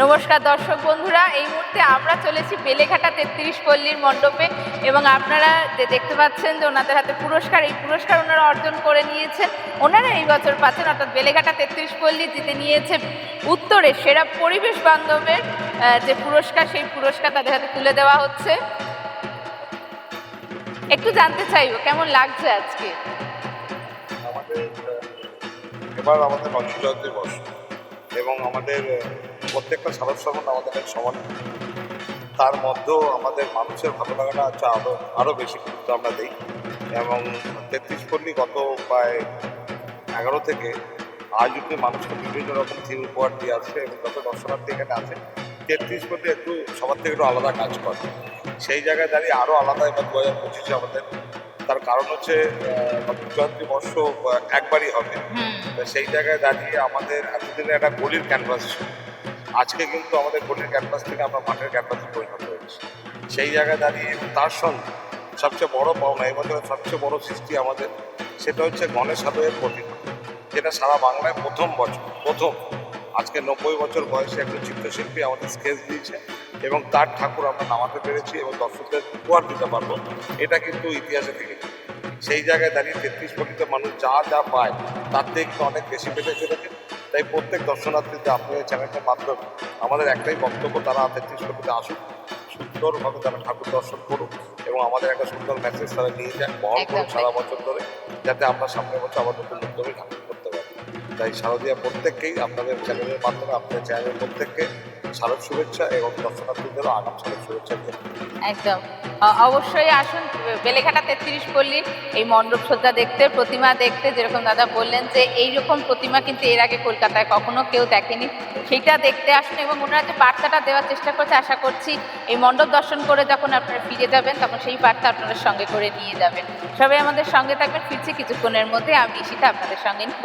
নমস্কার দর্শক বন্ধুরা, এই মুহূর্তে আমরা চলেছি বেলেঘাটা তেত্রিশ পল্লীর মণ্ডপে এবং আপনারা যে দেখতে পাচ্ছেন যে ওনাদের হাতে পুরস্কার, এই পুরস্কার ওনারা অর্জন করে নিয়েছেন। ওনারা এই বছর পাচ্ছেন, অর্থাৎ বেলেঘাটা তেত্রিশ পল্লী জিতে নিয়েছে উত্তরে সেরা পরিবেশ বান্ধবের যে পুরস্কার, সেই পুরস্কার তাদের হাতে তুলে দেওয়া হচ্ছে। একটু জানতে চাইব, কেমন লাগছে আজকে? এবার আমাদের এবং আমাদের প্রত্যেকটা সারস সম্বন্ধে আমাদের এক সমান। তার মধ্যেও আমাদের মানুষের ভালো লাগাটা হচ্ছে আরও আরও বেশি গুরুত্ব আমরা দিই। এবং তেত্রিশ পল্লী গত প্রায় এগারো থেকে আজ অব্দি মানুষকে বিভিন্ন রকম থিম উপহার দিয়ে আসছে এবং যত দর্শনার্থী এখানে আছে, তেত্রিশ পল্লী একটু সবার থেকে একটু আলাদা কাজ করে। সেই জায়গায় দাঁড়িয়ে আরও আলাদা এবার দু হাজার পঁচিশে আমাদের তার কারণ হচ্ছে জয়ন্তী বর্ষ একবারই হবে। সেই জায়গায় দাঁড়িয়ে আমাদের এতদিনে একটা গলির ক্যানভাস ছিল। আজকে কিন্তু আমাদের গলির ক্যানভাস থেকে আমরা মাঠের ক্যানভাসে পরিণত হয়েছি। সেই জায়গায় দাঁড়িয়ে তার সঙ্গে সবচেয়ে বড় পাওনা এবছরের সবচেয়ে বড় সৃষ্টি আমাদের সেটা হচ্ছে গণেশ সাধুয়ের প্রতিমা। যেটা সারা বাংলায় প্রথম বছর প্রথম। আজকে নব্বই বছর বয়সে একজন চিত্রশিল্পী আমাদের স্কেচ দিয়েছে এবং তার ঠাকুর আমরা নামাতে পেরেছি এবং দর্শকদের উপহার দিতে পারব। এটা কিন্তু ইতিহাসে থেকে। সেই জায়গায় দাঁড়িয়ে তেত্রিশ কোটিতে মানুষ যা যা পায় তার থেকে অনেক বেশি পেতে চলেছে। তাই প্রত্যেক দর্শনার্থী যে আপনি এই চ্যানেলের মাধ্যমে আমাদের একটাই বক্তব্য তারা তেত্রিশ কোটিতে আসুক সুন্দরভাবে তারা ঠাকুর দর্শন করুক এবং আমাদের একটা সুন্দর মেসেজ তারা নিয়ে যাক বহন করুক সারা বছর ধরে যাতে আমরা সামনের বছর আবার নতুন ঠাকুর করতে পারি তাই শারদীয়া প্রত্যেককেই আপনাদের চ্যানেলের মাধ্যমে, আপনাদের চ্যানেলের প্রত্যেককে শারদ শুভেচ্ছা এবং দর্শনার্থীদেরও আগাম শারদ শুভেচ্ছা একদম। অবশ্যই আসুন, বেলেঘাটা তেত্রিশ পল্লীর এই মণ্ডপ সজ্জা দেখতে, প্রতিমা দেখতে, যেরকম দাদা বললেন যে এই রকম প্রতিমা কিন্তু এর আগে কলকাতায় কখনো কেউ দেখেনি। সেইটা দেখতে আসুন এবং ওনারা যে বার্তাটা দেওয়ার চেষ্টা করছে, আশা করছি এই মণ্ডপ দর্শন করে যখন আপনারা ফিরে যাবেন, তখন সেই বার্তা আপনাদের সঙ্গে করে নিয়ে যাবেন। সবাই আমাদের সঙ্গে থাকবেন, ফিরছি কিছুক্ষণের মধ্যে। আমি ঈশিতা, আপনাদের সঙ্গে নিয়ে